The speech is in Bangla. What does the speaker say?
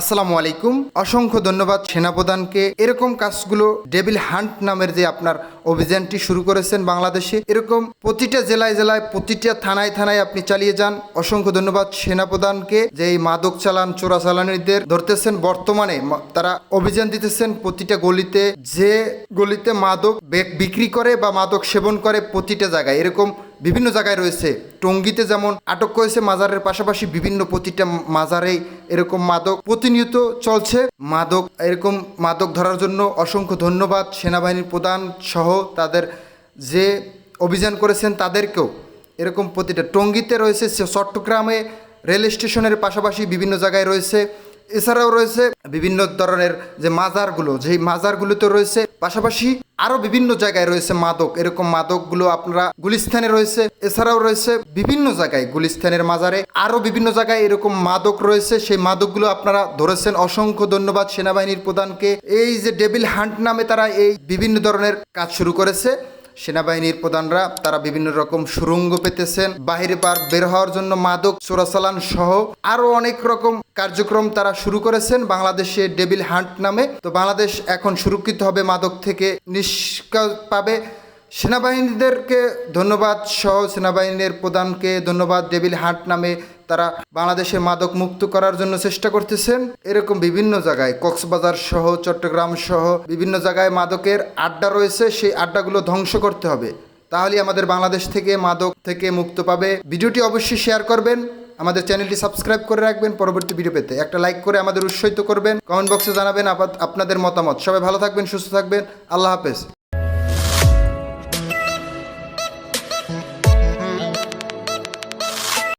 আসসালামু আলাইকুম। অসংখ্য ধন্যবাদ সেনাপ্রধানকে। এরকম কাজগুলো ডেভিল হান্ট নামের যে আপনার অভিযানটি শুরু করেছেন বাংলাদেশে, এরকম প্রতিটা জেলায় জেলায়, প্রতিটা থানায় থানায় আপনি চালিয়ে যান। অসংখ্য ধন্যবাদ সেনাপ্রধানকে যে এই মাদক চালান, চোরা চালানিদের ধরতেছেন। বর্তমানে তারা অভিযান দিতেছেন প্রতিটা গলিতে, যে গলিতে মাদক বিক্রি করে বা মাদক সেবন করে প্রতিটা জায়গায়। এরকম বিভিন্ন জায়গায় রয়েছে। টঙ্গিতে যেমন আটক করেছে মাজারের পাশাপাশি বিভিন্ন প্রতিটা মাজারেই এরকম মাদক প্রতিনিয়ত চলছে। মাদক, এরকম মাদক ধরার জন্য অসংখ্য ধন্যবাদ সেনাবাহিনীর প্রধান সহ তাদের যে অভিযান করেছেন তাদেরকেও। এরকম প্রতিটা টঙ্গিতে রয়েছে, চট্টগ্রামে রেল স্টেশনের পাশাপাশি বিভিন্ন জায়গায় রয়েছে। এছাড়াও রয়েছে বিভিন্ন ধরনের যে মাজারগুলো, যেই মাজারগুলোতে রয়েছে, পাশাপাশি আরও বিভিন্ন জায়গায় রয়েছে মাদক। এরকম মাদকগুলো আপনারা গুলিস্থানে রয়েছে, এছাড়াও রয়েছে বিভিন্ন জায়গায় গুলিস্থানের মাজারে। আরও বিভিন্ন জায়গায় এরকম মাদক রয়েছে, সেই মাদকগুলো আপনারা ধরেছেন। অসংখ্য ধন্যবাদ সেনাবাহিনীর প্রধানকে। এই যে ডেভিল হান্ট নামে তারা এই বিভিন্ন ধরনের কাজ শুরু করেছে। সেনাবাহিনীর প্রধানরা, তারা বিভিন্ন রকম সুরঙ্গ পেতেছেন। বাহিরে পার বের হওয়ার জন্য মাদক, চোরাচালান সহ আরও অনেক রকম কার্যক্রম তারা শুরু করেছেন বাংলাদেশে ডেবিল হান্ট নামে। তো বাংলাদেশ এখন সুরক্ষিত হবে মাদক থেকে নিষ্কাল পাবে। সেনাবাহিনীদেরকে ধন্যবাদ সহ সেনাবাহিনীর প্রধানকে ধন্যবাদ ডেভিল হাট নামে তারা বাংলাদেশে মাদক মুক্ত করার জন্য চেষ্টা করতেছেন। এরকম বিভিন্ন জায়গায় কক্সবাজার সহ, চট্টগ্রাম সহ বিভিন্ন জায়গায় মাদকের আড্ডা রয়েছে, সেই আড্ডাগুলো ধ্বংস করতে হবে। তাহলে আমাদের বাংলাদেশ থেকে মাদক থেকে মুক্ত পাবে। ভিডিওটি অবশ্যই শেয়ার করবেন। আমাদের চ্যানেলটি সাবস্ক্রাইব করে রাখবেন। পরবর্তী ভিডিও পেতে একটা লাইক করে আমাদের উৎসাহিত করবেন। কমেন্ট বক্সে জানাবেন আপনাদের মতামত। সবাই ভালো থাকবেন, সুস্থ থাকবেন। আল্লাহ হাফেজ।